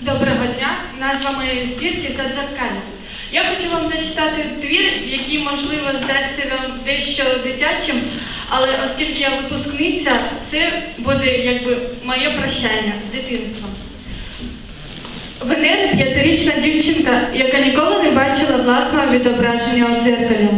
Доброго дня, назва моєї зірки Задзеркаль. Я хочу вам зачитати твір, який, можливо, здасться вам дещо дитячим, але оскільки я випускниця, це буде якби моє прощання з дитинством. Венера п'ятирічна дівчинка, яка ніколи не бачила власного відображення у дзеркалі.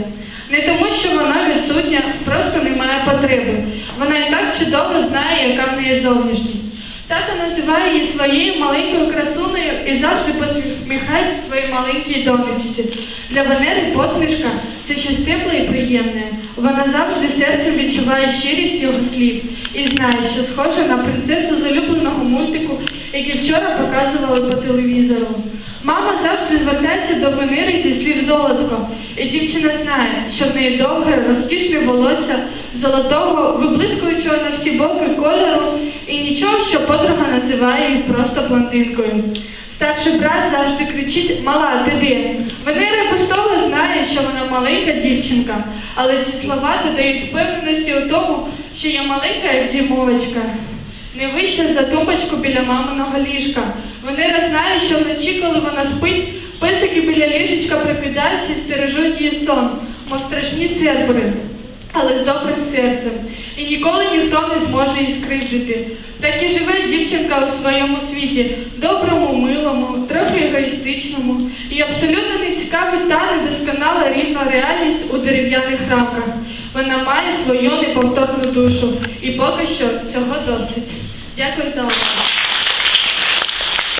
Не тому, що вона відсутня, просто не має потреби. Вона і так чудово знає, яка в неї зовнішність. Тато називає її своєю маленькою красунею і завжди посміхається своїй маленькій донечці. Для Венери посмішка це щось тепле і приємне. Вона завжди серцем відчуває щирість його слів і знає, що схожа на принцесу з улюбленого мультику, який вчора показували по телевізору. Мама завжди звертається до Венери зі слів золотко, і дівчина знає, що в неї довге, розкішне волосся, золотого, виблискуючого на всі боки кольору, і нічого, що подруга називає її просто блондинкою. Старший брат завжди кричить Мала, ти де? Венера без того знає, що вона маленька дівчинка, але ці слова додають впевненості у тому, що я маленька, як дімовочка. Не вище за тумбочку біля маминого ліжка. Венера знає, що вночі, коли вона спить, песики біля ліжечка прикидаються і стережуть її сон, мов страшні цербри, але з добрим серцем. І ніколи ніхто не зможе її скривдити. Так і живе дівчинка у своєму світі, доброму, милому, трохи егоїстичному, і абсолютно не цікавить та недосконала рівна реальність у дерев'яних рамках. Вона має свою неповторну душу, і поки що цього досить. Дякую за увагу.